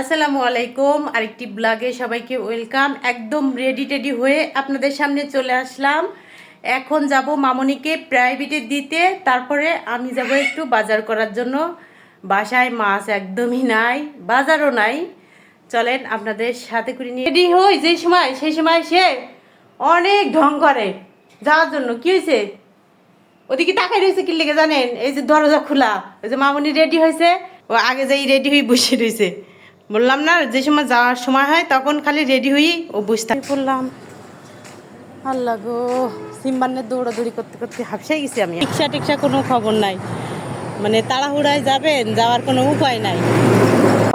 আসসালামু আলাইকুম। আরেকটি ব্লগে সবাইকে ওয়েলকাম। একদম রেডি টেডি হয়ে আপনাদের সামনে চলে আসলাম। এখন যাব মামনিকে প্রাইভেটে দিতে। তারপরে আমি যাব একটু বাজার করার জন্য। বাসায় মাছ একদমই নাই, বাজারও নাই। চলেন আপনাদের সাথে করে নিয়ে রেডি হই যে সময় সেই সময় সে অনেক ঢং করে। যাওয়ার জন্য কি হয়েছে ওদিকে তাকাই রয়েছে কি লেগে জানেন? এই যে দরজা খোলা, ওই যে মামনি রেডি হয়েছে ও আগে যাই রেডি হয়ে বসে রয়েছে বললাম না, যে সময় যাওয়ার সময় হয়, তখন খালি রেডি হই ও বুঝতে বললাম, আল্লাহ গো সিম্বানের দৌড়াদৌড়ি করতে করতে হাফসাই গেছি আমি। রিক্সা টিক্সা কোনো খবর নাই। মানে তাড়াহুড়ায় যাবেন, যাওয়ার কোনো উপায় নাই।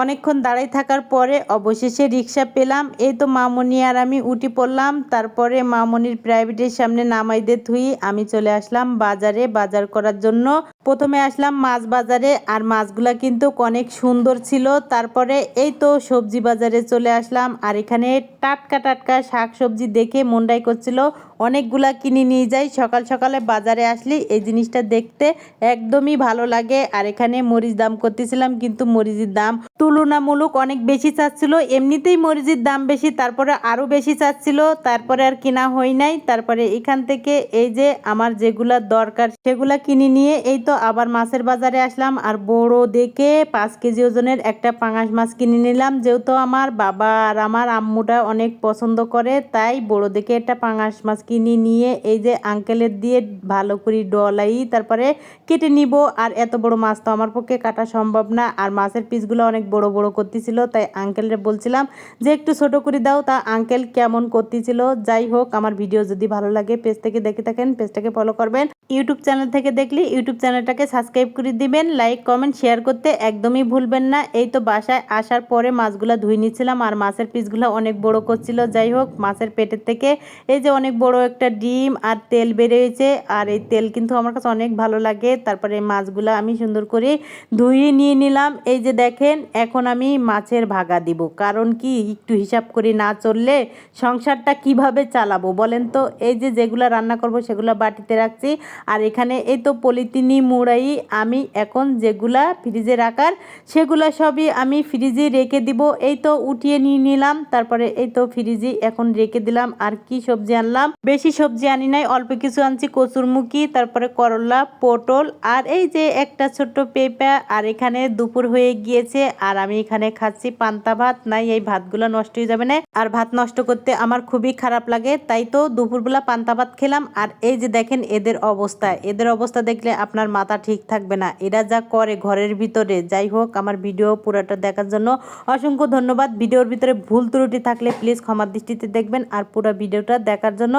অনেকক্ষণ দাঁড়াই থাকার পরে অবশেষে রিক্সা পেলাম। এই তো মামনি আর আমি উঠি পড়লাম। তারপরে মামনির প্রাইভেটের সামনে নামাই দিয়ে থুই আমি চলে আসলাম বাজারে। বাজার করার জন্য প্রথমে আসলাম মাছ বাজারে। আর মাছগুলা কিন্তু অনেক সুন্দর ছিল। তারপরে এই তো সবজি বাজারে চলে আসলাম। আর এখানে টাটকা টাটকা শাক সবজি দেখে মনটাই করছিল, অনেকগুলা কিনে নিয়ে যাই। সকাল সকালে বাজারে আসলি এই জিনিসটা দেখতে একদমই ভালো লাগে। আর এখানে মরিচ দাম করতেছিলাম, কিন্তু মরিচের দাম তুলনামূলক অনেক বেশি চাচ্ছিল, এমনিতেই মরিচের দাম বেশি, তারপরে আরও বেশি চাচ্ছিল, তারপরে আর কিনা হয় নাই, তারপরে এখান থেকে এই যে আমার যেগুলা দরকার সেগুলা কিনে নিয়ে এই তো আবার মাছের বাজারে আসলাম, আর বড় দেখে পাঁচ কেজি ওজনের একটা পাঙাশ মাছ কিনে নিলাম, যেহেতু আমার বাবা আর আমার আম্মুটা অনেক পছন্দ করে, তাই বড় দেখে একটা পাঙাশ মাছ কিনে নিয়ে এই যে আঙ্কেলের দিয়ে ভালো করে ডলাই, তারপরে কেটে নিব, আর এত বড় মাছ তো আমার পক্ষে কাটা সম্ভব না, আর মাছের পিসগুলো অনেক বড় বড় করতেছিল, তাই আঙ্কেলরে বলছিলাম যে একটু ছোট করে দাও, তা আঙ্কেল কেমন করতেছিল? যাই হোক, আমার ভিডিও যদি ভালো লাগে পেজ থেকে দেখে থাকেন পেজটাকে ফলো করবেন। ইউটিউব চ্যানেল থেকে দেখলে ইউটিউব চ্যানেলটাকে সাবস্ক্রাইব করে দিবেন লাইক কমেন্ট শেয়ার করতে একদমই ভুলবেন না। এই তো বাসায় আসার পরে মাছগুলো ধুয়ে নিচ্ছিলাম, আর মাছের পিসগুলো অনেক বড় করছিল। যাই হোক, মাছের পেটের থেকে এই যে অনেক বড় একটা ডিম আর তেল বেরিয়েছে আর এই তেল কিন্তু আমার কাছে অনেক ভালো লাগে। তারপরে মাছগুলো আমি সুন্দর করে ধুয়ে নিয়ে নিলাম। এই যে দেখেন এখন আমি মাছের ভাগা দিব। কারণ কি, একটু হিসাব করে না চললে সংসারটা কীভাবে চালাবো বলেন তো? এই যে যেগুলো রান্না করব সেগুলো বাটিতে রাখছি। আর এখানে এই তো পলিথিনি মুড়াই আমি এখন যেগুলা ফ্রিজে রাখার সেগুলা সবই আমি ফ্রিজে রেখে দিব। এই তো উঠিয়ে নিয়ে নিলাম, তারপরে এই তো ফ্রিজে এখন রেখে দিলাম। আর কি সবজি আনলাম? বেশি সবজি আনি নাই, অল্প কিছু আনছি কচুরমুখী, তারপরে করলা, পটল, আর এই যে একটা ছোট্ট পেঁপা, আর এখানে দুপুর হয়ে গিয়েছে। আর আমি এখানে খাচ্ছি পান্তা ভাত। নাই, এই ভাতগুলো নষ্ট হয়ে যাবে না। আর ভাত নষ্ট করতে আমার খুবই খারাপ লাগে। তাই তো দুপুরবেলা পান্তা ভাত খেলাম। আর এই যে দেখেন এদের অবস্থা। এদের অবস্থা দেখলে আপনার মাথা ঠিক থাকবে না। এরা যা করে ঘরের ভিতরে। যাই হোক, আমার ভিডিও পুরোটা দেখার জন্য অসংখ্য ধন্যবাদ। ভিডিওর ভিতরে ভুল ত্রুটি থাকলে প্লিজ ক্ষমার দৃষ্টিতে দেখবেন। আর পুরো ভিডিওটা দেখার জন্য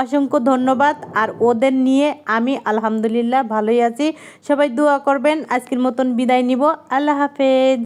অসংখ্য ধন্যবাদ। আর ওদের নিয়ে আমি আলহামদুলিল্লাহ ভালোই আছি। সবাই দোয়া করবেন। আজকের মতন বিদায় নিব। আল্লাহ হাফেজ।